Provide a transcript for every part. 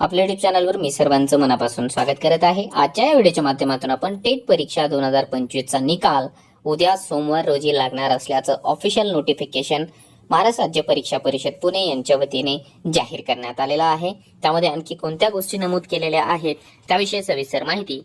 आपल्या युट्यूब चॅनलवर मी सर्वांचं मनापासून स्वागत करत आहे. आजच्या या व्हिडिओच्या माध्यमातून आपण टेट परीक्षा दोन हजार पंचवीसचा निकाल उद्या सोमवार रोजी लागणार असल्याचं ऑफिशियल नोटिफिकेशन महाराष्ट्र राज्य परीक्षा परिषद पुणे यांच्या वतीने जाहीर करण्यात आलेलं आहे. त्यामध्ये आणखी कोणत्या गोष्टी नमूद केलेल्या आहेत त्याविषयी सविस्तर माहिती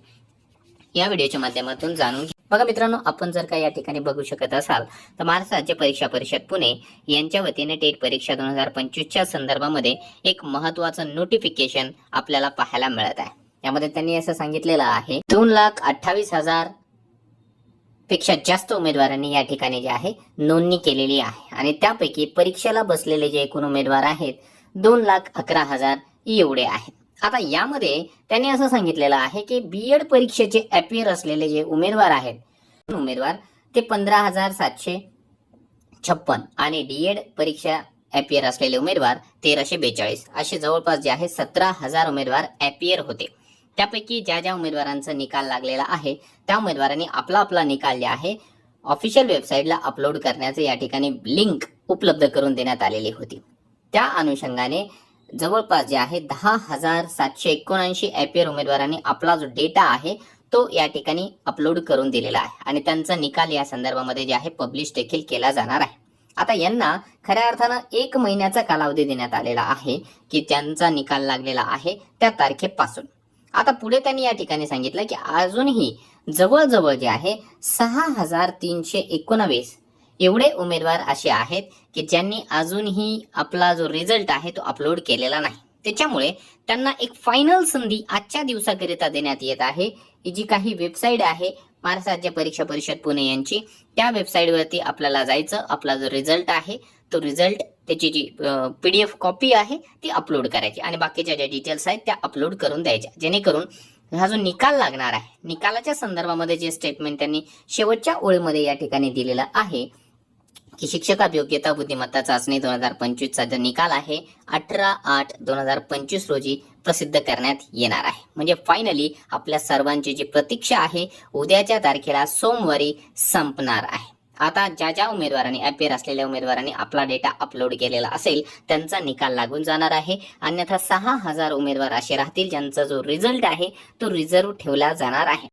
या व्हिडिओच्या माध्यमातून जाणून बघा मित्रांनो आपण जर का या ठिकाणी बघू शकत असाल तर महाराष्ट्र राज्य परीक्षा परिषद पुणे यांच्या वतीने टेट परीक्षा दोन हजार पंचवीसच्या संदर्भामध्ये एक महत्वाचं नोटिफिकेशन आपल्याला पाहायला मिळत आहे. यामध्ये त्यांनी असं सांगितलेलं आहे दोन लाख अठ्ठावीस हजारपेक्षा जास्त उमेदवारांनी या ठिकाणी जे आहे नोंदणी केलेली आहे. आणि त्यापैकी परीक्षेला बसलेले जे एकूण उमेदवार आहेत दोन लाख अकरा हजार एवढे आहेत. आता यामध्ये त्यांनी असं सांगितलेलं आहे की बीएड परीक्षेचे अपियर असलेले जे उमेदवार आहेत उमेदवार? ते पंधरा हजार सातशे छप्पन आणि डीएड परीक्षा अपियर असलेले उमेदवार तेराशे बेचाळीस. असे जवळपास जे आहे सतरा हजार उमेदवार अपियर होते. त्यापैकी ज्या ज्या उमेदवारांचा निकाल लागलेला आहे त्या उमेदवारांनी आपला आपला निकाल जे आहे ऑफिशियल वेबसाईटला अपलोड करण्याचे या ठिकाणी लिंक उपलब्ध करून देण्यात आलेली होती. त्या अनुषंगाने जवळपास जे आहे दहा हजार सातशे एकोणऐंशी अपियर उमेदवारांनी आपला जो डेटा आहे तो या ठिकाणी अपलोड करून दिलेला आहे. आणि त्यांचा निकाल या संदर्भामध्ये जे आहे पब्लिश देखील केला जाणार आहे. आता यांना खऱ्या अर्थानं एक महिन्याचा कालावधी देण्यात आलेला आहे की त्यांचा निकाल लागलेला आहे त्या तारखेपासून. आता पुढे त्यांनी या ठिकाणी सांगितलं की अजूनही जवळजवळ जे आहे सहा हजार तीनशे एकोणावीस एवढे उमेदवार असे आहेत की ज्यांनी अजूनही आपला जो रिझल्ट आहे तो अपलोड केलेला नाही. त्याच्यामुळे त्यांना एक फायनल संधी आजच्या दिवसाकरिता देण्यात येत आहे. ही जी काही वेबसाईट आहे महाराष्ट्र राज्य परीक्षा परिषद पुणे यांची त्या वेबसाईटवरती आपल्याला जायचं आपला जो रिझल्ट आहे तो रिझल्ट त्याची जी पीडीएफ कॉपी आहे ती अपलोड करायची आणि बाकीच्या ज्या डिटेल्स आहेत त्या अपलोड करून द्यायच्या. जेणेकरून हा जो निकाल लागणार आहे निकालाच्या संदर्भामध्ये जे स्टेटमेंट त्यांनी शेवटच्या ओळीमध्ये या ठिकाणी दिलेलं आहे की शिक्षकात योग्यता बुद्धिमत्ता चाचणी दोन हजार पंचवीसचा जो निकाल आहे अठरा आठ दोन हजार पंचवीस रोजी प्रसिद्ध करण्यात येणार आहे. म्हणजे फायनली आपल्या सर्वांची जी प्रतीक्षा आहे उद्याच्या तारखेला सोमवारी संपणार आहे. आता ज्या ज्या उमेदवारांनी अपेअर असलेल्या उमेदवारांनी आपला डेटा अपलोड केलेला असेल त्यांचा निकाल लागून जाणार आहे. अन्यथा सहा हजार उमेदवार असे राहतील ज्यांचा जो रिझल्ट आहे तो रिझर्व्ह ठेवला जाणार आहे.